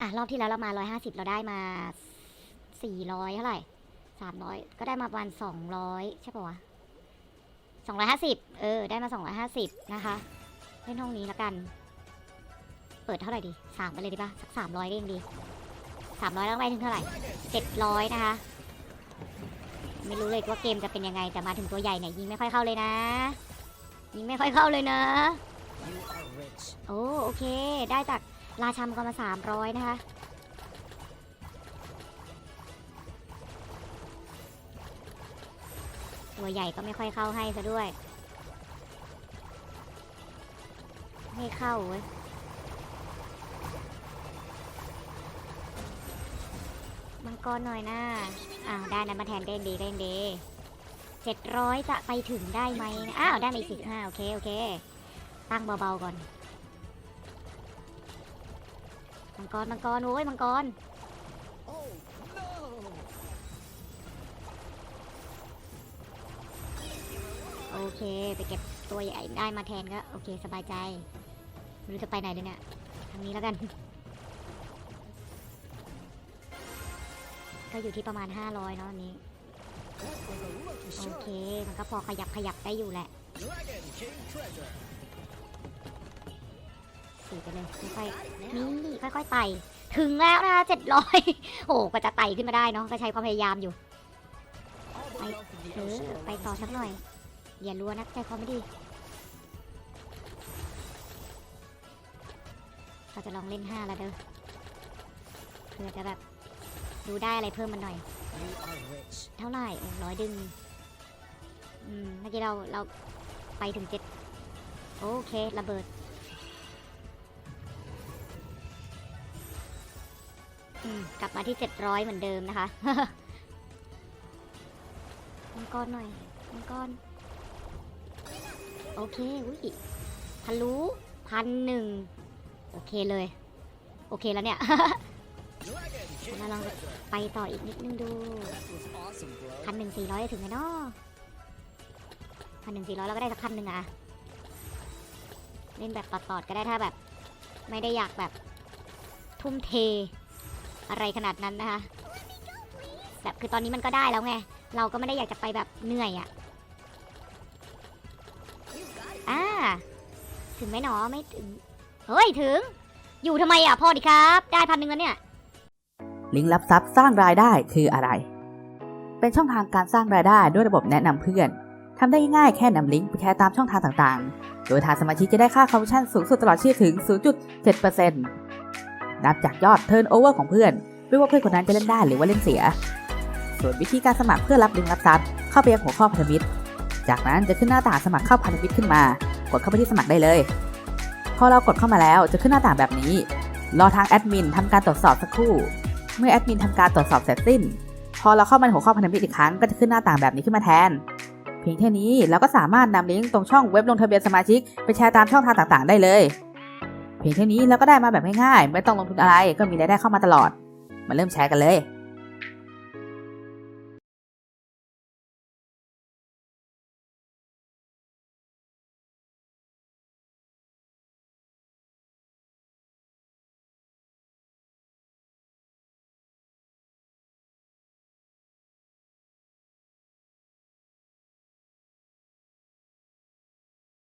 อะรอบที่แล้วเรามาร้อยห้าสิบเราได้มาสี่ร้อยเท่าไหร่สามร้อยก็ได้มาประมาณสองร้อยใช่ปะวะสองร้อยห้าสิบเออ ได้มาสองร้อยห้าสิบนะคะ เล่นห้องนี้แล้วกัน เปิดเท่าไหร่ดีสามไปเลยดีป่ะ สักสามร้อยกงดีสามร้อยแล้วไปถึงเท่าไหร่เจ็ดร้อยนะคะ ไม่รู้เลยว่าเกมจะเป็นยังไง แต่มาถึงตัวใหญ่เนี่ยยิงไม่ค่อยเข้าเลยนะ ยิงไม่ค่อยเข้าเลยนะ โอ้โอเค ได้จาก ราชามังกรมาสามร้อยนะคะ ตัวใหญ่ก็ไม่ค่อยเข้าให้ซะด้วย ไม่เข้าเว้ยมังกรหน่อยนะอ้าวได้นั้นมาแทนก็ยังดีก็ยังดีเจ็ดร้อยจะไปถึงได้ไหมนะอ้าวได้มาอีกสิบห้าโอเค โอเค ตั้งเบาๆก่อน งกรมังกรโอ้ยมังกรโอเคไปเก็บตัวใหญ่ได้มาแทนก็โอเคสบายใจไม่รู้จะไปไหนเลยเนี่ยทางนี้แล้วกัน ก็อยู่ที่ประมาณ 500เนาะอันนี้ โอเค มันก็พอขยับขยับได้อยู่แหละ Dragon King treasure. สี่ไปเลยค่อยๆนี่ค่อยๆไต่ถึงแล้วนะคะ700โอ้ก็จะไต่ขึ้นมาได้เนาะก็ใช้ความพยายามอยู่ All the I- wealth of the เออไปต่อสักหน่อยอย่ารัวนะใจคอไม่ดีเราจะลองเล่นห้าแล้วเด้อเพื่อจะแบบดูได้อะไรเพิ่มมันหน่อย เท่าไหร่โอ้ร้อยดึงอืมเมื่อกี้เราเราไปถึงเจ็ดโอเคระเบิด กลับมาที่เจ็ดร้อยเหมือนเดิมนะคะมังกรหน่อยมังกรโอเค อุ้ยทะลุพันหนึ่งโอเคเลย โอเคแล้วเนี่ย Dragon King Wala lang. treasure. ไปต่ออีกนิดนึงดูพันหนึ่งสี่ร้อยถึงไหมเนาะพันหนึ่งสี่ร้อยเราก็ได้สักพันหนึ่งอะเล่นแบบตอดๆก็ได้ถ้าแบบ ไม่ได้อยากแบบทุ่มเท อะไรขนาดนั้นนะคะ แบบคือตอนนี้มันก็ได้แล้วไง เราก็ไม่ได้อยากจะไปแบบเหนื่อยอะอ่าถึงไหมหนอไม่ถึง เฮ้ยถึง อยู่ทำไมอะพอดีครับ ได้พันหนึ่งแล้วเนี่ย ลิงก์รับทรัพย์สร้างรายได้คืออะไร เป็นช่องทางการสร้างรายได้ด้วยระบบแนะนำเพื่อนทำได้ง่ายแค่นำลิงก์ไปแชร์ตามช่องทางต่างๆ โดยทางสมาชิกจะได้ค่าคอมมิชชั่นสูงสุดตลอดชีพถึง 0.7% นับจากยอดเทิร์นโอเวอร์ของเพื่อน ไม่ว่าเพื่อนคนนั้นจะเล่นได้หรือว่าเล่นเสีย ส่วนวิธีการสมัครเพื่อรับลิงก์รับทรัพย์เข้าไปยังหัวข้อพันธมิตร จากนั้นจะขึ้นหน้าต่างสมัครเข้าพันธมิตรขึ้นมา กดเข้าไปที่สมัครได้เลย พอเรากดเข้ามาแล้วจะขึ้นหน้าต่างแบบนี้ รอทางแอดมินทำการตรวจสอบสักครู่ เมื่อแอดมินทำการตรวจสอบเสร็จสิ้น พอเราเข้ามาในหัวข้อพันธมิตรอีกครั้งก็จะขึ้นหน้าต่างแบบนี้ขึ้นมาแทนเพียงแค่นี้เราก็สามารถนำลิงก์ตรงช่องเว็บลงทะเบียนสมาชิกไปแชร์ตามช่องทางต่างๆ ได้เลย เพียงแค่นี้เราก็ได้มาแบบง่ายๆ ไม่ต้องลงทุนอะไรก็มีรายได้เข้ามาตลอด มาเริ่มแชร์กันเลย